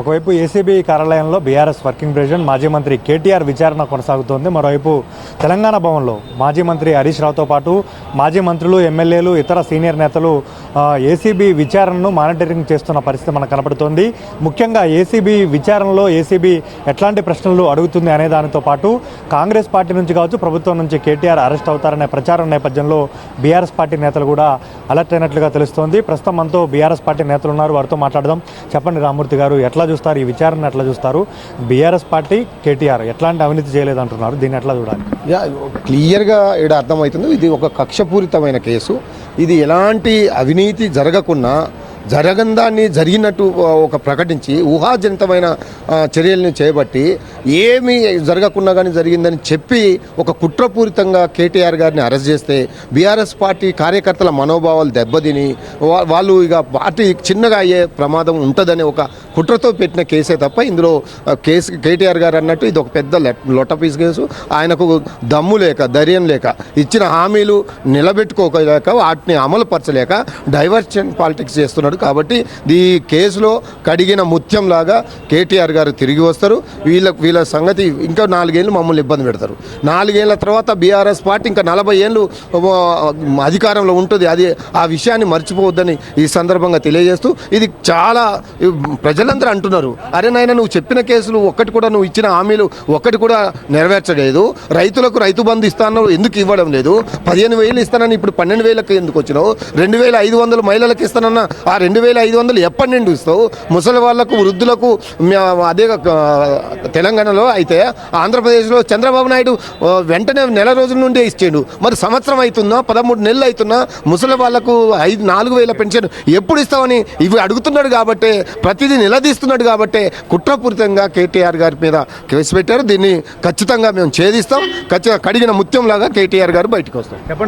ఒకవైపు ఏసీబీ కార్యాలయంలో BRS working president మాజీ మంత్రి కేటీఆర్ విచారణ కొనసాగుతోంది. మరోవైపు తెలంగాణ భవన్లో మాజీ మంత్రి హరీష్ రావుతో పాటు మాజీ మంత్రులు ఎమ్మెల్యేలు ఇతర సీనియర్ నేతలు ఏసీబీ విచారణను మానిటరింగ్ చేస్తున్న పరిస్థితి మనకు కనపడుతోంది. ముఖ్యంగా ఏసీబీ విచారణలో ఏసీబీ ఎట్లాంటి ప్రశ్నలు అడుగుతుంది అనే దానితో పాటు కాంగ్రెస్ పార్టీ నుంచి కావచ్చు ప్రభుత్వం నుంచి కేటీఆర్ అరెస్ట్ అవుతారనే ప్రచారం నేపథ్యంలో బీఆర్ఎస్ పార్టీ నేతలు కూడా అలర్ట్ అయినట్లుగా తెలుస్తోంది. ప్రస్తుతం మనతో బీఆర్ఎస్ పార్టీ నేతలు ఉన్నారు. వారితో మాట్లాడదాం. చెప్పండి రామూర్తి గారు ఎట్లా చూస్తారు? ఈ విచారణ ఎట్లా చూస్తారు? బీఆర్ఎస్ పార్టీ కేటీఆర్ ఎట్లాంటి అవినీతి చేయలేదంటున్నారు. దీన్ని ఎట్లా చూడాలి? యా క్లియర్గా ఇక్కడ అర్థమవుతుంది. ఇది ఒక కక్షపూరితమైన కేసు. ఇది ఎలాంటి అవినీతి జరగకున్నా జరగని దాన్ని జరిగినట్టు ఒక ప్రకటించి ఊహాజనితమైన చర్యలను చేపట్టి ఏమీ జరగకుండా కానీ జరిగిందని చెప్పి ఒక కుట్రపూరితంగా కేటీఆర్ గారిని అరెస్ట్ చేస్తే బీఆర్ఎస్ పార్టీ కార్యకర్తల మనోభావాలు దెబ్బతిని వా- వాళ్ళు ఇక పార్టీ చిన్నగా అయ్యే ప్రమాదం ఉంటుందని ఒక కుట్రతో పెట్టిన కేసే తప్ప ఇందులో కేసు కేటీఆర్ గారు అన్నట్టు ఇది ఒక పెద్ద లెట్- లొట్టపీస్ కేసు. ఆయనకు దమ్ము లేక ధైర్యం లేక ఇచ్చిన హామీలు నిలబెట్టుకోలేక వాటిని అమలుపరచలేక డైవర్షన్ పాలిటిక్స్ చేస్తున్నాడు కాబట్టి ఈ కేసులో కడిగిన ముత్యం లాగా కేటీఆర్ గారు తిరిగి వస్తారు. వీళ్ళ వీళ్ళ సంగతి ఇంకా నాలుగేళ్ళు మమ్మల్ని ఇబ్బంది పెడతారు. నాలుగేళ్ళ తర్వాత బీఆర్ఎస్ పార్టీ ఇంకా నలభై ఏళ్ళు అధికారంలో ఉంటుంది. అది ఆ విషయాన్ని మర్చిపోవద్దని ఈ సందర్భంగా తెలియజేస్తూ ఇది చాలా ప్రజలందరూ అంటున్నారు. అరే నాయన నువ్వు చెప్పిన కేసులు ఒక్కటి కూడా నువ్వు ఇచ్చిన హామీలు ఒక్కటి కూడా నెరవేర్చలేదు. రైతులకు రైతు బంధు ఇస్తాను ఎందుకు ఇవ్వడం లేదు? పదిహేను వేలు ఇస్తానని ఇప్పుడు పన్నెండు వేలకు ఎందుకు వచ్చినావు? రెండు వేల ఐదు వందలు మహిళలకు ఇస్తానన్న ఆ రెండు వేల ఐదు వందలు ఎప్పటి నుండి ఇస్తావు? ముసలి వాళ్ళకు వృద్ధులకు అదే తెలంగాణలో అయితే ఆంధ్రప్రదేశ్లో చంద్రబాబు నాయుడు వెంటనే నెల రోజుల నుండే ఇచ్చాడు. మరి సంవత్సరం అవుతుందా పదమూడు నెలలు అవుతున్నా ముసలి వాళ్ళకు ఐదు నాలుగు వేల పెన్షన్ ఎప్పుడు ఇస్తామని ఇవి అడుగుతున్నాడు కాబట్టి ప్రతిదీ నిలదీస్తున్నాడు కాబట్టి కుట్రపూరితంగా కేటీఆర్ గారి మీద కేసు పెట్టారు. దీన్ని ఖచ్చితంగా మేము ఛేదిస్తాం. ఖచ్చితంగా కడిగిన ముత్యంలాగా కేటీఆర్ గారు బయటకు వస్తాం చెప్పండి.